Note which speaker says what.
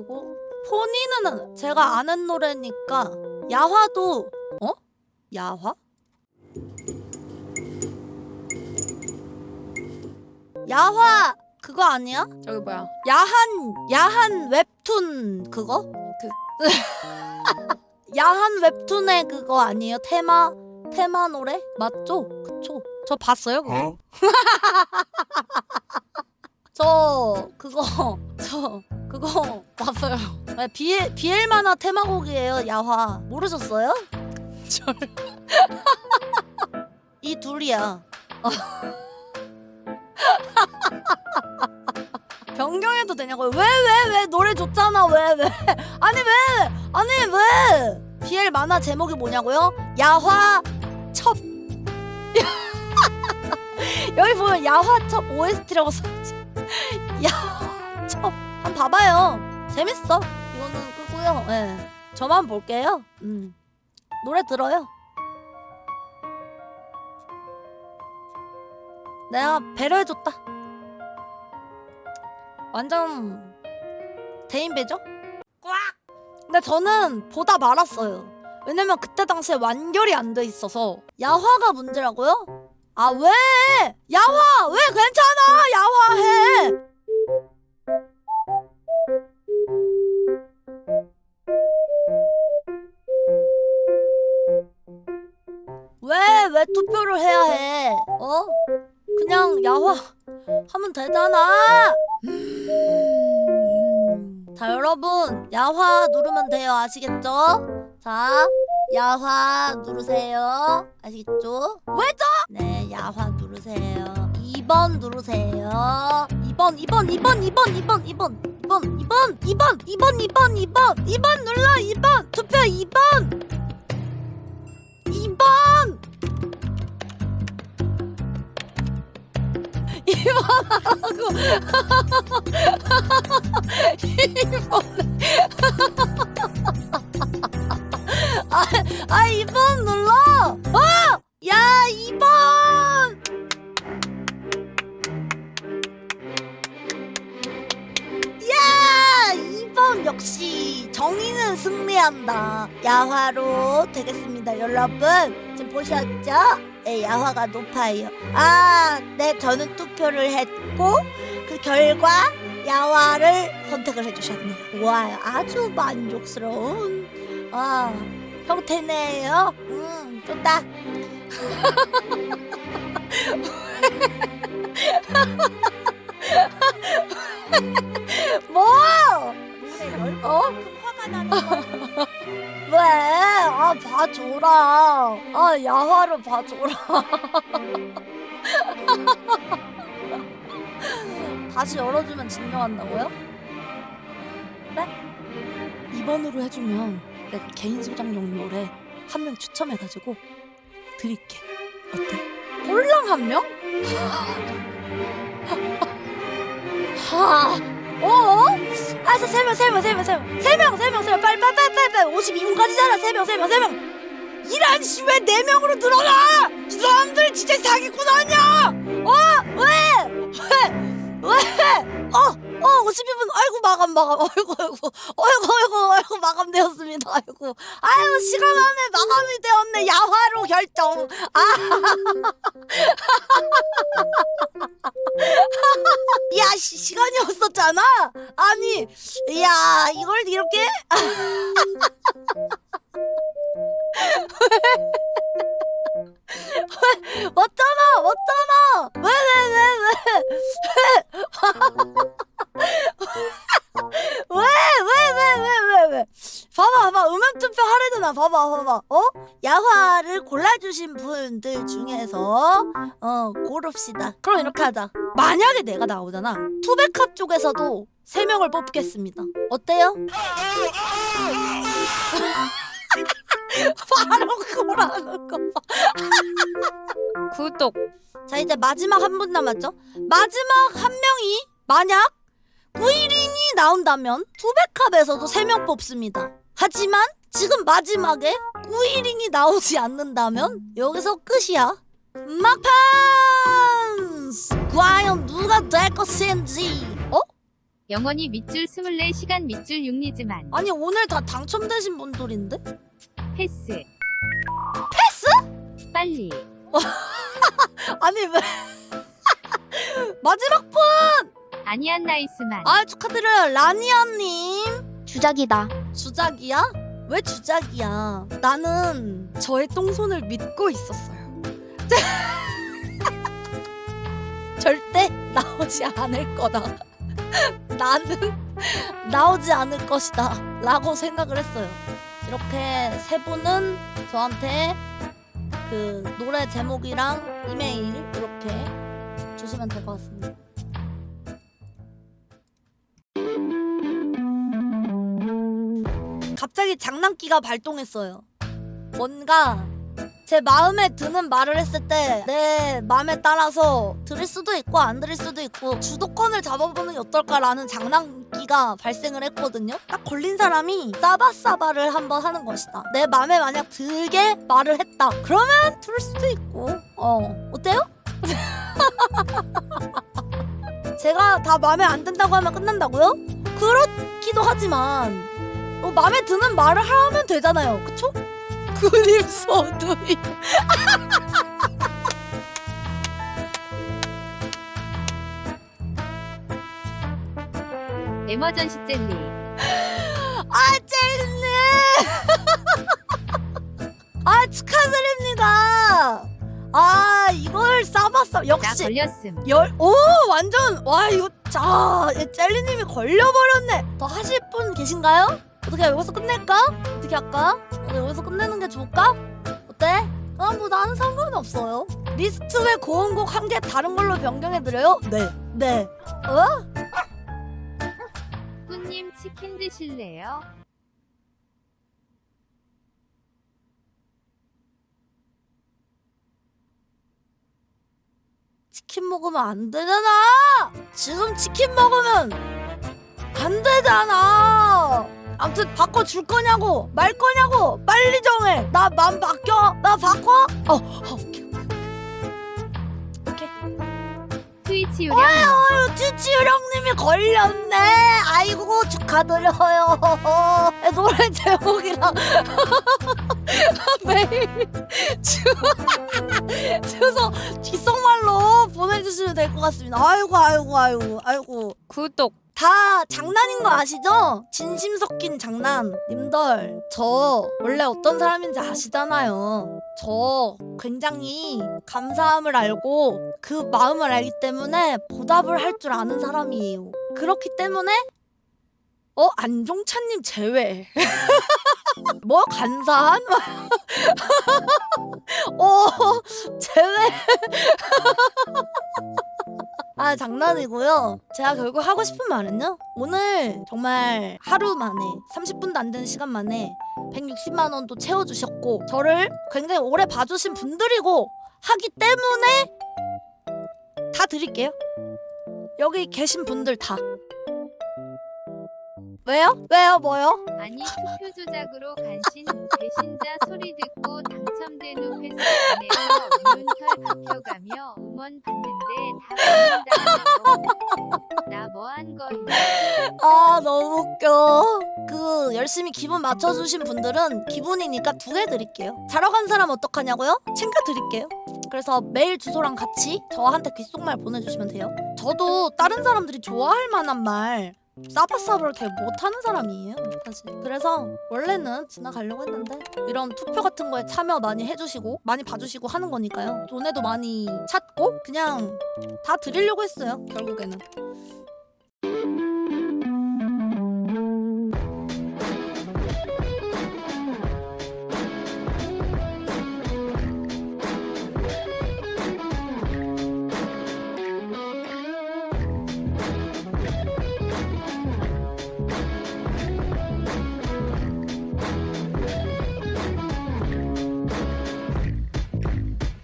Speaker 1: 그리고 포니는 제가 아는 노래니까 야화도 어? 야화? 야화 그거 아니야?
Speaker 2: 저기 뭐야?
Speaker 1: 야한 야한 웹툰 그거? 그 야한 웹툰의 그거 아니에요? 테마 테마 노래 맞죠? 그쵸? 저 봤어요 그거.
Speaker 3: 어?
Speaker 1: 저 그거 저 그거 봤어요. 네, 비엘 비엘마나 테마곡이에요 야화 모르셨어요? 절. 이 둘이야. 변경해도 되냐고요? 왜 왜 왜 노래 좋잖아 왜 왜? 아니 왜 아니 왜? 비엘 만화 제목이 뭐냐고요? 야화 첩. 여기 보면 야화 첩 OST라고 써있지. 야첩 한번 봐봐요. 재밌어. 이거는 끄고요. 예. 저만 볼게요. 음. 노래 들어요. 내가 배려해줬다. 완전 대인 배죠? 꽉! 근데 저는 보다 말았어요. 왜냐면 그때 당시에 완결이 안 돼 있어서 야화가 문제라고요? 아 왜? 야화 왜 괜찮아? 야화해. 야화 하면 되잖아. 음. 자 여러분 야화 누르면 돼요 아시겠죠? 자 야화 누르세요 아시겠죠? 왜죠? 네 야화 누르세요 2번 누르세요 2번 2번 2번 2번 2번 2번 2번 2번 2번 2번 2번 2번 2번 눌러 2번 투표 2번 2번 아, 아 2번 눌러 어! 야 2번 야 2번 역시 정의는 승리한다 야화로 되겠습니다 여러분 지금 보셨죠? 네 야화가 높아요 아 네 저는 투표를 했고 그 결과 야화를 선택을 해주셨네요 와 아주 만족스러운 아 형태네요 음 좋다 뭐? 어?
Speaker 4: 거
Speaker 1: 왜? 아 봐줘라. 아 야화를 봐줘라. 다시 열어주면 진정한다고요? 그래? 2번으로 해주면 내가 개인 소장용 노래 한 명 추첨해가지고 드릴게. 어때? 꼴랑 한 명? 하. 어? 알았어 세 명, 세 명, 세 명, 세 명, 세 명, 세 명, 세 명, 빨리, 빨리, 빨리, 빨리, 빨리, 52분까지잖아. 세 명, 세 명, 세 명. 이란 씨왜 네 명으로 늘어나? 이 사람들 진짜 사기꾼 아니야? 어? 왜? 왜? 왜? 어? 어, 52분. 아이고 마감, 마감. 아이고, 아이고, 아이고, 아이고, 아이고 마감되었습니다. 아이고, 아유 시간 안에 마감이 되었네. 야화로 결정. 아. 야, 시, 시간이 없 었잖아. 아니, 야, 이걸 이렇게? 왜? 왔잖아, 왔잖아. 왜, 왜, 왜, 왜? 왜, 왜, 왜, 왜, 왜, 왜? 봐봐, 봐봐. 음악 투표 하 려잖아. 봐봐, 봐봐. 어? 야화를 골라주신 분들 중에서 어 고릅시다. 그럼 이렇게 하자. 만약에 내가 나오잖아. 투백합 쪽에서도 세 명을 뽑겠습니다. 어때요? 바로 그거라는 거 봐.
Speaker 2: 구독.
Speaker 1: 자 이제 마지막 한 분 남았죠? 마지막 한 명이 만약 9일인이 나온다면 투백합에서도 세 명 뽑습니다. 하지만 지금 마지막에 9일인이 나오지 않는다면 여기서 끝이야. 막판! 과연 누가 될 것인지 어?
Speaker 2: 영원히 밑줄 24시간 밑줄 육리지만
Speaker 1: 아니 오늘 다 당첨되신 분들인데?
Speaker 2: 패스.
Speaker 1: 패스?
Speaker 2: 빨리.
Speaker 1: 아니 왜 마지막 분!
Speaker 2: 아니안 나이스만.
Speaker 1: 아 축하드려요 라니아님
Speaker 3: 주작이다.
Speaker 1: 주작이야? 왜 주작이야? 나는 저의 똥손을 믿고 있었어요. 절대 나오지 않을 거다. 나는 나오지 않을 것이다 라고 생각을 했어요. 이렇게 세 분은 저한테 그 노래 제목이랑 이메일 이렇게 주시면 될 것 같습니다 갑자기 장난기가 발동했어요. 뭔가 제 마음에 드는 말을 했을 때 내 마음에 따라서 들을 수도 있고 안 들을 수도 있고 주도권을 잡아보는 게 어떨까라는 장난기가 발생을 했거든요. 딱 걸린 사람이 싸바싸바를 한번 하는 것이다. 내 마음에 만약 들게 말을 했다. 그러면 들을 수도 있고 어 어때요? 제가 다 마음에 안 든다고 하면 끝난다고요? 그렇기도 하지만 어, 마음에 드는 말을 하면 되잖아요. 그쵸? 그림 소두이.
Speaker 2: 에머전시 젤리.
Speaker 1: 아, 젤리님! 아, 축하드립니다! 아, 이걸 싸봤어.
Speaker 2: 나
Speaker 1: 역시.
Speaker 2: 걸렸음.
Speaker 1: 열, 오, 완전, 와, 이거, 자, 이 젤리님이 걸려버렸네. 더 하실 분 계신가요? 어떻게 여기서 끝낼까? 어떻게 할까? 어, 여기서 끝내는 게 좋을까? 어때? 아, 뭐 나는 상관없어요. 리스트에 고운 곡한 개 다른 걸로 변경해드려요? 네. 네. 어?
Speaker 2: 꾸님 치킨 드실래요?
Speaker 1: 치킨 먹으면 안 되잖아! 지금 치킨 먹으면 안 되잖아! 아무튼 바꿔줄 거냐고! 말 거냐고! 빨리 정해! 나 맘 바뀌어! 나 바꿔! 어, 어 오케이, 오케이. 오케이.
Speaker 2: 트위치 요령.
Speaker 1: 아유, 찌찌유령님이 걸렸네! 아이고, 축하드려요. 노래 제목이랑 메일 주, 주소 뒷속말 로 보내주시면 될 것 같습니다. 아이고, 아이고, 아이고, 아이고.
Speaker 3: 구독.
Speaker 1: 다 장난인 거 아시죠? 진심 섞인 장난. 님들, 저 원래 어떤 사람인지 아시잖아요. 저 굉장히 감사함을 알고 그 마음을 알기 때문에 보답을 할 줄 아는 사람이에요. 그렇기 때문에 어 안종찬님 제외. 뭐 간사한? 어 제외. 아 장난이고요. 제가 결국 하고 싶은 말은요. 오늘 정말 하루 만에 30분도 안 되는 시간 만에 160만 원도 채워주셨고 저를 굉장히 오래 봐주신 분들이고 하기 때문에 다 드릴게요. 여기 계신 분들 다. 왜요? 왜요? 뭐요?
Speaker 2: 아니 투표 조작으로 간신 배신자 소리 듣고 당첨된 후 회사에서 이윤철 박혀가며 음원 받는데 다 받는다고 나뭐 한 거야
Speaker 1: 아 너무 웃겨. 그 열심히 기분 맞춰주신 분들은 기분이니까 두 개 드릴게요. 자러 간 사람 어떡하냐고요? 챙겨 드릴게요. 그래서 메일 주소랑 같이 저한테 귓속말 보내주시면 돼요. 저도 다른 사람들이 좋아할 만한 말 싸바싸바를 되게 못하는 사람이에요 사실. 그래서 원래는 지나가려고 했는데 이런 투표 같은 거에 참여 많이 해주시고 많이 봐주시고 하는 거니까요. 돈에도 많이 찾고 그냥 다 드리려고 했어요 결국에는